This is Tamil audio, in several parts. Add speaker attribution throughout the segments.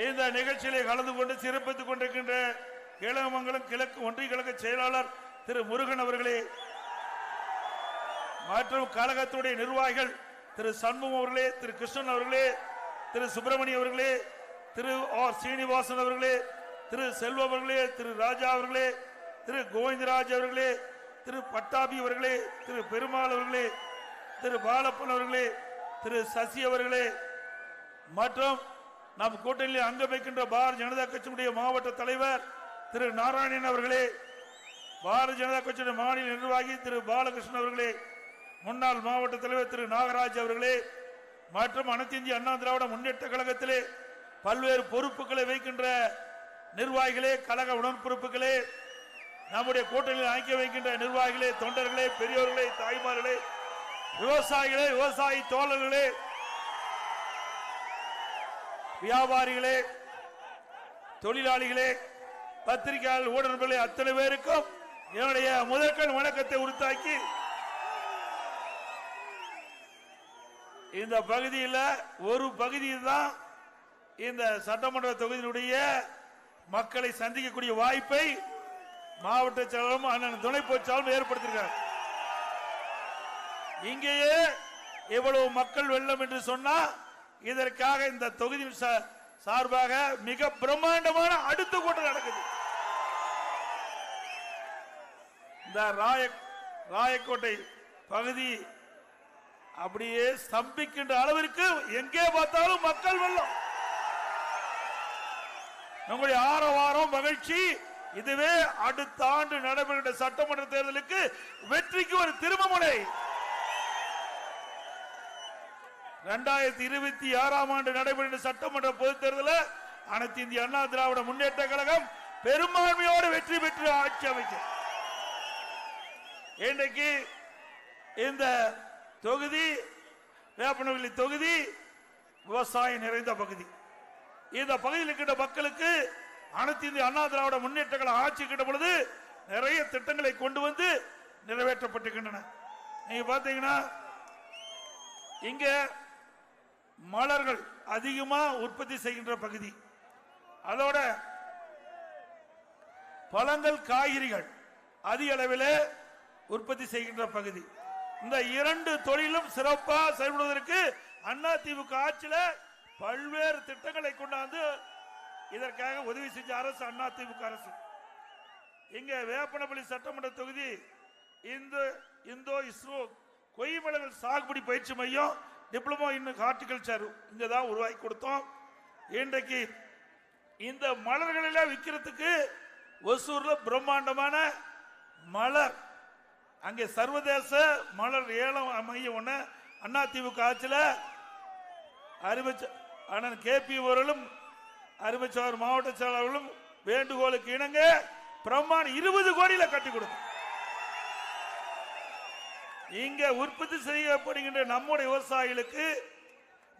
Speaker 1: இந்த நிகழ்ச்சியிலே கலந்து கொண்டு சிறப்பித்துக் கொண்டிருக்கின்ற இளமங்கலம் கிழக்கு ஒன்றிய கழக செயலாளர் திரு முருகன் அவர்களே மற்றும் கழகத்துடைய நிர்வாகிகள் திரு சண்முகம் அவர்களே திரு கிருஷ்ணன் அவர்களே திரு சுப்பிரமணியம் அவர்களே திரு ஆர் சீனிவாசன் அவர்களே திரு செல்வம் அவர்களே திரு ராஜா அவர்களே திரு கோவிந்தராஜ் அவர்களே திரு பட்டாபி அவர்களே திரு பெருமாள் அவர்களே திரு பாலப்பன் அவர்களே திரு சசி அவர்களே மற்றும் நம் கூட்டணியில் அங்கம் வைக்கின்ற பாரதிய ஜனதா கட்சியினுடைய மாவட்ட தலைவர் திரு நாராயணன் அவர்களே பாரதிய ஜனதா கட்சியுடைய மாநில நிர்வாகி திரு பாலகிருஷ்ணன் அவர்களே முன்னாள் மாவட்ட தலைவர் திரு நாகராஜ் அவர்களே மற்றும் அனைத்து இந்திய அண்ணா திராவிட முன்னேற்ற கழகத்திலே பல்வேறு பொறுப்புகளை வைக்கின்ற நிர்வாகிகளே கழக உடன்பிறப்புகளே நம்முடைய கூட்டணியில் ஐக்கிய வைக்கின்ற நிர்வாகிகளே தொண்டர்களே பெரியோர்களே தாய்மார்களே விவசாயிகளே விவசாயி தோழர்களே வியாபாரிகளே தொழிலாளிகளே பத்திரிகையாளர் ஊடகங்களே அத்தனை பேருக்கும் என்னுடைய முதற்கண் வணக்கத்தை உறுத்தாக்கி இந்த பகுதியில் ஒரு பகுதியில் தான் இந்த சட்டமன்ற தொகுதியினுடைய மக்களை சந்திக்கக்கூடிய வாய்ப்பை மாவட்ட செயலரும் அண்ணன் துணை பொதுச்சாலும் ஏற்படுத்திருக்காங்க இங்கேயே எவ்வளவு மக்கள் வெள்ளம் என்று சொன்னா இதற்காக இந்த தொகுதி சார்பாக மிக பிரம்மாண்டமான அடுத்த கூட்டம் நடக்குது. இந்த ராய ராயக்கோட்டை பகுதி அப்படியே ஸ்தம்பிக்கின்ற அளவிற்கு எங்கே பார்த்தாலும் மக்கள் வெள்ளம். நம்முடைய ஆரவாரம் மகிழ்ச்சி இதுவே அடுத்த ஆண்டு நடைபெறுகின்ற சட்டமன்ற தேர்தலுக்கு வெற்றிக்கு ஒரு திருமமுனை இரண்டாயிரத்தி இருபத்தி ஆறாம் ஆண்டு நடைபெறுகின்ற சட்டமன்ற பொதுத் தேர்தலில் அனைத்து இந்திய அண்ணா திராவிட முன்னேற்ற கழகம் பெரும்பான்மையோடு வெற்றி பெற்று ஆட்சி அமைச்சர் இன்றைக்கு இந்த தொகுதி வேப்பனவல்லி தொகுதி விவசாயம் நிறைந்த பகுதி. இந்த பகுதியில் இருக்கின்ற மக்களுக்கு அனைத்து இந்திய அண்ணா திராவிட முன்னேற்ற கழகம் ஆட்சி கிட்ட பொழுது நிறைய திட்டங்களை கொண்டு வந்து நிறைவேற்றப்பட்டிருக்கின்றன. நீங்க பாத்தீங்கன்னா இங்க மலர்கள் அதிகமா உற்பத்தி செய்கின்ற பகுதி. அதோட பழங்கள் காய்கறிகள் அதிக அளவில் உற்பத்தி செய்கின்ற பகுதி. இந்த இரண்டு தொழிலும் சிறப்பாக செயல்படுவதற்கு அண்ணா திமுக ஆட்சியில் பல்வேறு திட்டங்களை கொண்டாந்து இதற்காக உதவி செஞ்ச அரசு அண்ணா திமுக அரசு. இங்க வேப்பனப்பள்ளி சட்டமன்ற தொகுதி இந்து இந்தோ இஸ்ரோ கொய்மலர்கள் சாகுபடி பயிற்சி மையம் டிப்ளமோ இன் ஹார்டிகல்ச்சர் இங்க தான் உருவாக்கி கொடுத்தோம். இன்றைக்கு இந்த மலர்களெல்லாம் விற்கிறதுக்கு ஒசூரில் பிரம்மாண்டமான மலர். அங்கே சர்வதேச மலர் ஏலம் அமைய ஒன்று அண்ணா திமுக ஆட்சியில் அறிவிச்ச அண்ணன் கேபி அவர்களும் அறிவிச்சவர் மாவட்ட செயலாளர்களும் வேண்டுகோளுக்கு இணங்க பிரம்மாண்ட இருபது கோடியில் கட்டி கொடுத்தோம். இங்க உற்பத்தி செய்யப்படுகின்ற நம்முடைய விவசாயிகளுக்கு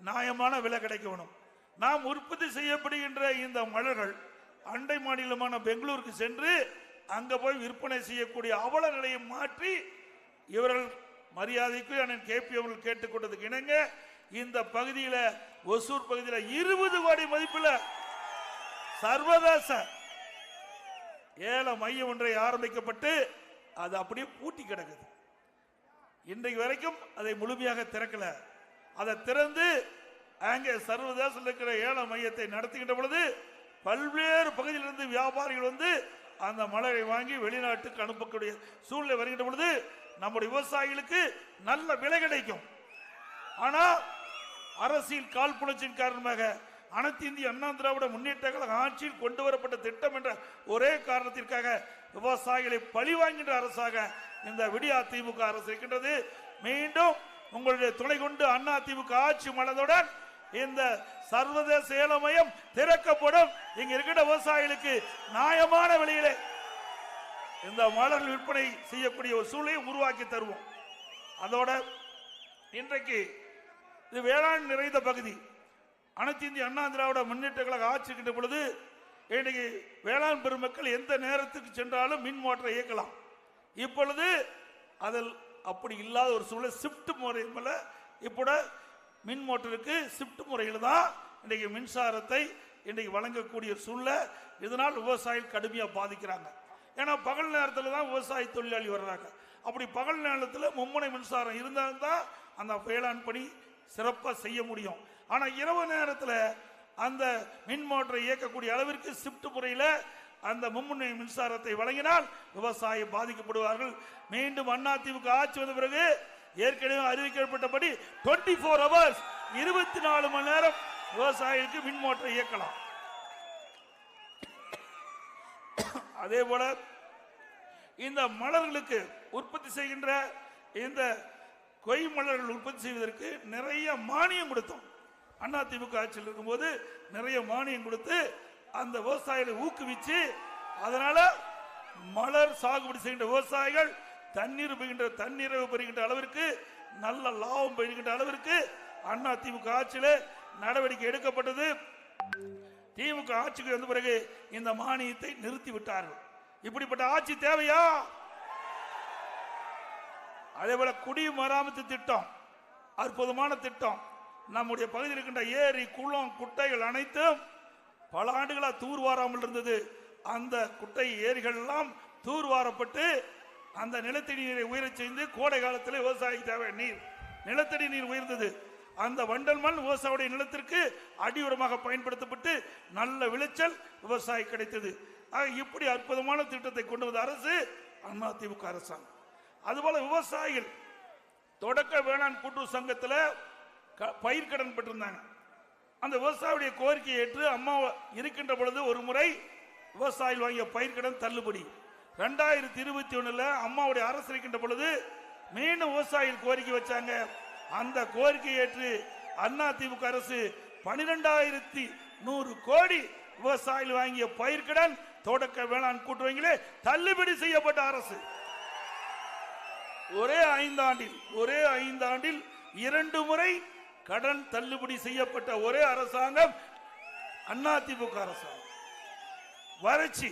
Speaker 1: நியாயமான விலை கிடைக்கணும். நாம் உற்பத்தி செய்யப்படுகின்ற இந்த மலர்கள் அண்டை மாநிலமான பெங்களூருக்கு சென்று அங்க போய் விற்பனை செய்யக்கூடிய அவல நிலையை மாற்றி இவர்கள் மரியாதைக்கு அண்ணன் கேபி அவர்கள் கேட்டுக்கொண்டதுக்கு இணங்க இந்த பகுதியில் ஒசூர் பகுதியில் இருபது கோடி மதிப்பில் சர்வதேச ஏல மையம் ஒன்றை ஆரம்பிக்கப்பட்டு அது அப்படியே பூட்டி கிடக்குது. இன்றைக்கு வரைக்கும் அதை முழுமையாக திறக்கல. அதை திறந்து அங்கே சர்வதேசத்தில் இருக்கிற ஏல மையத்தை நடத்துகின்ற பொழுது பல்வேறு பகுதியிலிருந்து வியாபாரிகள் வந்து அந்த மலரை வாங்கி வெளிநாட்டுக்கு அனுப்பக்கூடிய சூழ்நிலை வருகின்ற பொழுது நம்முடைய விவசாயிகளுக்கு நல்ல விலை கிடைக்கும். ஆனால் அரசியல் காழ்ப்புணர்ச்சியின் காரணமாக அனைத்து இந்திய அண்ணா திராவிட முன்னேற்ற கழக ஆட்சியில் கொண்டு வரப்பட்ட திட்டம் என்ற ஒரே காரணத்திற்காக விவசாயிகளை பழிவாங்கின்ற அரசாக இந்த விடியா திமுக அரசு இருக்கின்றது. மீண்டும் உங்களுடைய துணை கொண்டு அண்ணா திமுக ஆட்சி மலர்ந்தவுடன் இந்த சர்வதேச ஏலமயம் திறக்கப்படும். இங்க இருக்கிற விவசாயிகளுக்கு நியாயமான விலையிலே இந்த மலர் விற்பனை செய்யக்கூடிய ஒரு சூழலை உருவாக்கி தருவோம். அதோட இன்றைக்கு இது வேளாண் நிறைந்த பகுதி. அனைத்து இந்திய அண்ணா திராவிட முன்னேற்ற கழக ஆட்சி பொழுது இன்னைக்கு வேளாண் பெருமக்கள் எந்த நேரத்துக்கு சென்றாலும் மின் மோட்டரை இயக்கலாம். இப்பொழுது அதில் அப்படி இல்லாத ஒரு சூழல் ஷிஃப்ட் முறை இப்போ மின் மோட்டருக்கு ஷிஃப்ட் முறையில் தான் இன்றைக்கு மின்சாரத்தை இன்றைக்கு வழங்கக்கூடிய சூழ்நிலை. இதனால் விவசாயிகள் கடுமையாக பாதிக்கிறாங்க. ஏன்னா பகல் நேரத்தில் தான் விவசாய தொழிலாளி வர்றாங்க. அப்படி பகல் நேரத்தில் மும்முனை மின்சாரம் இருந்தால்தான் அந்த வேளாண் பணி சிறப்பாக செய்ய முடியும். ஆனால் இரவு நேரத்தில் அந்த மின் மோட்டரை இயக்கக்கூடிய அளவிற்கு ஷிப்ட் முறையில் அந்த மும்முனை மின்சாரத்தை வழங்கினால் விவசாயி பாதிக்கப்படுவார்கள். மீண்டும் அதிமுக ஆட்சி வந்த பிறகு ஏற்கனவே அறிவிக்கப்பட்டபடி 24 ஃபோர் ஹவர்ஸ் இருபத்தி நாலு மணி நேரம் விவசாயிக்கு மின் மோட்டரை இயக்கலாம். அதே போல இந்த மலர்களுக்கு உற்பத்தி செய்கின்ற இந்த கொய் மலர்கள் உற்பத்தி செய்வதற்கு நிறைய மானியம் கொடுத்தோம். அண்ணா திமுக ஆட்சியில் இருக்கும்போது நிறைய மானியம் கொடுத்து அந்த விவசாயிகளை ஊக்குவிச்சு அதனால மலர் சாகுபடி செய்கின்ற விவசாயிகள் தண்ணீர் பெறுகின்ற தண்ணீரை பெறுகின்ற அளவிற்கு நல்ல லாபம் பெறுகின்ற அளவிற்கு அண்ணா திமுக ஆட்சியில் நடவடிக்கை எடுக்கப்பட்டது. திமுக ஆட்சிக்கு வந்த பிறகு இந்த மானியத்தை நிறுத்தி விட்டார்கள். இப்படிப்பட்ட ஆட்சி தேவையா? அதே போல குடிமராமத்து திட்டம் அற்புதமான திட்டம். நம்முடைய பகுதியில் இருக்கின்ற ஏரி குளம் குட்டைகள் அனைத்தும் பல ஆண்டுகளாக தூர்வாராமல் இருந்தது. அந்த குட்டை ஏரிகள் எல்லாம் தூர்வாரப்பட்டு அந்த நிலத்தடி நீரை உயரச் செய்து கோடை காலத்தில் விவசாயிக்கு தேவை நீர். நிலத்தடி நீர் உயர்ந்தது. அந்த வண்டல் மண் விவசாயியுடைய நிலத்திற்கு அடியுரமாக பயன்படுத்தப்பட்டு நல்ல விளைச்சல் விவசாயி கிடைத்தது. ஆக இப்படி அற்புதமான திட்டத்தை கொண்டு வந்த அரசு அதிமுக அரசாங்கம். அதுபோல விவசாயிகள் தொடக்க வேளாண் கூட்டுறவு சங்கத்தில் க- பயிர்க்கடன் பெற்றிருந்தாங்க. அந்த விவசாயியுடைய கோரிக்கையை ஏற்று அம்மா இருக்கின்ற பொழுது ஒரு முறை விவசாயிகள் வாங்கிய பயிர்கடன் தள்ளுபடி. ரெண்டாயிரத்தி இருபத்தி ஒண்ணுல அம்மாவுடைய அரசு இருக்கின்ற பொழுது மீண்டும் விவசாயிகள் கோரிக்கை வச்சாங்க. அந்த கோரிக்கை ஏற்று அண்ணா திமுக அரசு பனிரெண்டாயிரத்தி நூறு கோடி விவசாயிகள் வாங்கிய பயிர்கடன் தொடக்க வேளாண் கூட்டுறவிங்களே தள்ளுபடி செய்யப்பட்ட அரசு. ஒரே ஐந்தாண்டில் ஒரே ஐந்தாண்டில் இரண்டு முறை கடன் தள்ளுபடி செய்யப்பட்ட ஒரே அரசாங்கம் அதிமுக அரசாங்கம். வறட்சி.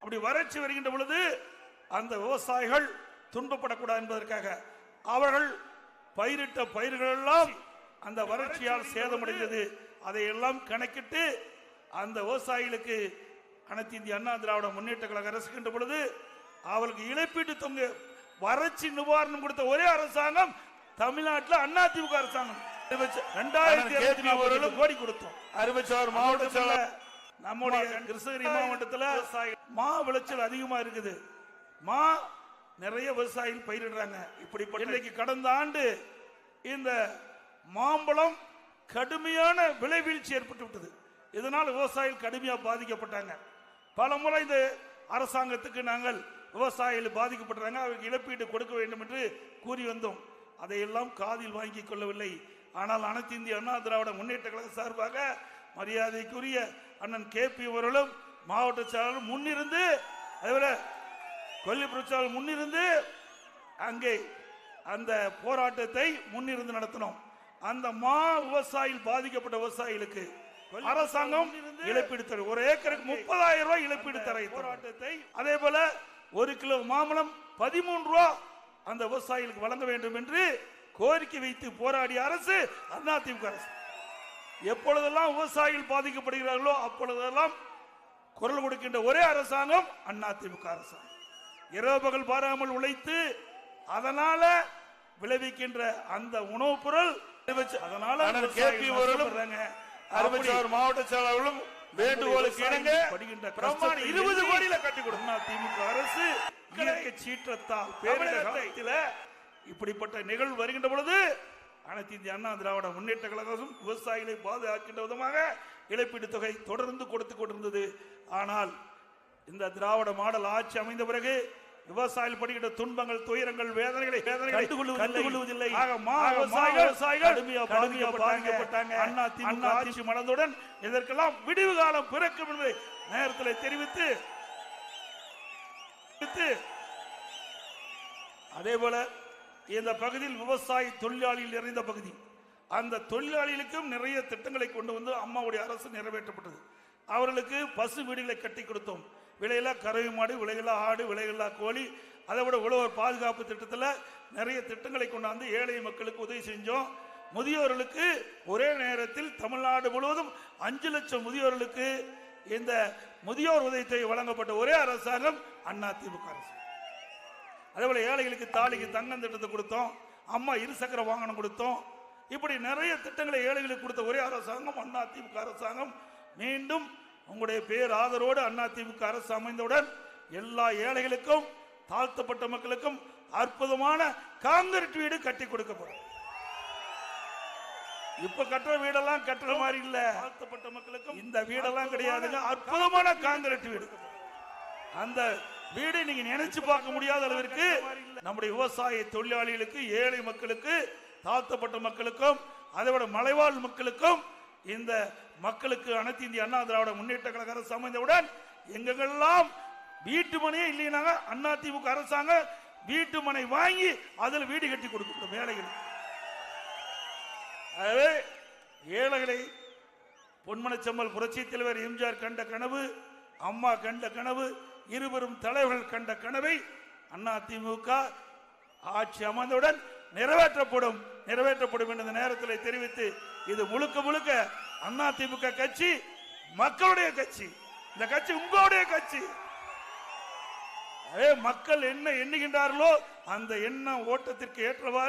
Speaker 1: அப்படி வறட்சி வருகின்ற பொழுது அந்த விவசாயிகள் துன்பப்படக்கூடாது என்பதற்காக அவர்கள் பயிரிட்ட பயிர்கள் எல்லாம் அந்த வறட்சியால் சேதமடைந்தது. அதையெல்லாம் கணக்கிட்டு அந்த விவசாயிகளுக்கு அனைத்து இந்திய அண்ணா திராவிட முன்னேற்ற கழக அரசு இருக்கின்ற பொழுது அவர்களுக்கு இழப்பீட்டு தொங்கு வறட்சி நிவாரணம் கொடுத்த ஒரே அரசாங்கம் தமிழ்நாட்டில் அதிமுக அரசாங்கம். ரெண்டாயிரத்தி இருபத்தி நாலு கோடி கொடுத்தோம்.
Speaker 2: மாவட்ட
Speaker 1: மாவட்டத்துல நம்முடைய கிருஷ்ணகிரி மாவட்டத்துல மா விளைச்சல் அதிகமா இருக்குது. மா நிறைய விவசாயிகள் பயிரிடுறாங்க. இப்படிப்பட்ட இன்னைக்கு கடந்த ஆண்டு இந்த மாம்பழம் கடுமையான விலை வீழ்ச்சி ஏற்பட்டு விட்டது. இதனால் விவசாயிகள் கடுமையா பாதிக்கப்பட்டாங்க. பல முறை இந்த அரசாங்கத்துக்கு நாங்கள் விவசாயிகள் பாதிக்கப்பட்டாங்க அவருக்கு இழப்பீடு கொடுக்க வேண்டும் என்று கூறி வந்தோம். அதையெல்லாம் காதில் வாங்கிக் கொள்ளவில்லை. ஆனால் அனைத்து இந்திய அண்ணா திராவிட முன்னேற்ற கழக சார்பாக மரியாதைக்குரிய அண்ணன் கே பி அவர்களும் மாவட்ட செயலாளரும் முன்னிருந்து அதேபோல கொல்லி பிரச்சாரம் முன்னிருந்து அங்கே அந்த போராட்டத்தை முன்னிருந்து நடத்தினோம். அந்த மா விவசாயிகள் பாதிக்கப்பட்ட விவசாயிகளுக்கு அரசாங்கம் இழப்பீடு தரும் ஒரு ஏக்கருக்கு முப்பதாயிரம் ரூபாய் இழப்பீடு தர போராட்டத்தை அதே போல ஒரு கிலோ மாம்பழம் பதிமூன்று ரூபா அந்த விவசாயிகளுக்கு வழங்க வேண்டும் என்று கோரிக்கை வைத்து போராடிய அரசு அதிமுக அரசு. எப்பொழுதெல்லாம் விவசாயிகள் பாதிக்கப்படுகிறார்களோ அப்பொழுதெல்லாம் குரல் கொடுக்கின்ற ஒரே அரசாங்கம் அதிமுக அரசாங்கம் இரவு பகல் பாராமல் உழைத்து அதனால விளைவிக்கின்ற அந்த உணவுப் பொருள் அதனால.
Speaker 2: அறிவிச்சவர் மாவட்ட செயலாளர்களும் வேண்டுகோளுக்கு இணங்க இருபது கோடியில கட்டி கொடுக்கும்
Speaker 1: திமுக அரசு சீற்றத்தால் பேரிடர் காலத்தில இப்படிப்பட்ட நிகழ்வு வருகின்ற பொழுது அனைத்து இந்திய அண்ணா திராவிட முன்னேற்ற கழகம் விவசாயிகளை பாதுகாக்கின்ற விதமாக இழப்பீடு தொகை தொடர்ந்து கொடுத்து கொண்டிருந்தது. ஆனால் இந்த திராவிட மாடல் ஆட்சி அமைந்த பிறகு விவசாயிகள் படுகின்ற துன்பங்கள் துயரங்கள் வேதனைகளை கண்டுகொள்வதில்லை ஆட்சி மலர்ந்தவுடன் இதற்கெல்லாம் விடிவு காலம் பிறக்கும் என்பதை நேரத்தில் தெரிவித்து, அதே போல இந்த பகுதியில் விவசாய தொழிலாளிகள் நிறைந்த பகுதி. அந்த தொழிலாளிகளுக்கும் நிறைய திட்டங்களை கொண்டு வந்து அம்மாவுடைய அரசு நிறைவேற்றப்பட்டது. அவர்களுக்கு பசு வீடுகளை கட்டி கொடுத்தோம். விலையில்லா கறவை மாடு விலையில்லா ஆடு விலையில்லா கோழி அதை விட உழவர் பாதுகாப்பு திட்டத்தில் நிறைய திட்டங்களை கொண்டாந்து ஏழை மக்களுக்கு உதவி செஞ்சோம். முதியோர்களுக்கு ஒரே நேரத்தில் தமிழ்நாடு தமிழ்நாடு முழுவதும் அஞ்சு லட்சம் முதியோர்களுக்கு இந்த முதியோர் உதவித்தொகை வழங்கப்பட்ட ஒரே அரசாங்கம் அண்ணா திமுக அரசு. அதே போல ஏழைகளுக்கு தாலிக்கு தங்கம் திட்டத்தை கொடுத்தோம் அம்மா இருசக்கர வாகனம் கொடுத்தோம். இப்படி நிறைய திட்டங்களை ஏழைகளுக்கு கொடுத்த ஒரே அரசாங்கம் அண்ணா திமுக அரசாங்கம். மீண்டும் உங்களுடைய பேர் ஆதரவோடு அண்ணா திமுக அரசு அமைந்தவுடன் எல்லா ஏழைகளுக்கும் தாழ்த்தப்பட்ட மக்களுக்கும் அற்புதமான காங்கிரீட் வீடு கட்டி கொடுக்கப்படும். இப்ப கட்டுற வீடெல்லாம் கட்டுற மாதிரி இல்ல. தாழ்த்தப்பட்ட மக்களுக்கும் இந்த வீடெல்லாம் கிடையாதுங்க. அற்புதமான காங்கிரீட் வீடு. அந்த வீடு நீங்க நினைச்சு பார்க்க முடியாத அளவிற்கு நம்முடைய விவசாய தொழிலாளிகளுக்கு ஏழை மக்களுக்கு தாழ்த்தப்பட்ட மக்களுக்கும் அதை விட மலைவாழ் மக்களுக்கும் இந்த மக்களுக்கு அனைத்து இந்திய அண்ணா திராவிட முன்னேற்ற கழக அரசு அமைந்தவுடன் எங்கெங்கெல்லாம் வீட்டு மனையே இல்லைனாங்க அண்ணா திமுக அரசாங்கம் வீட்டு மனை வாங்கி அதில் வீடு கட்டி கொடுக்கணும் வேலைகள். ஆகவே ஏழைகளை பொன்மனச்செம்மல் புரட்சி தலைவர் எம்ஜிஆர் கண்ட கனவு அம்மா கண்ட கனவு இருவரும் தலைவர்கள் கண்ட கனவை அண்ணா திமுக ஆட்சி அமைந்தவுடன் நிறைவேற்றப்படும் நிறைவேற்றப்படும் என்ற நேரத்தில் தெரிவித்து இது முழுக்க முழுக்க அண்ணா திமுக கட்சி மக்களுடைய கட்சி இந்த கட்சி உங்களுடைய கட்சி. மக்கள் என்ன எண்ணுகின்றார்களோ அந்த எண்ண ஓட்டத்திற்கு ஏற்றவாறு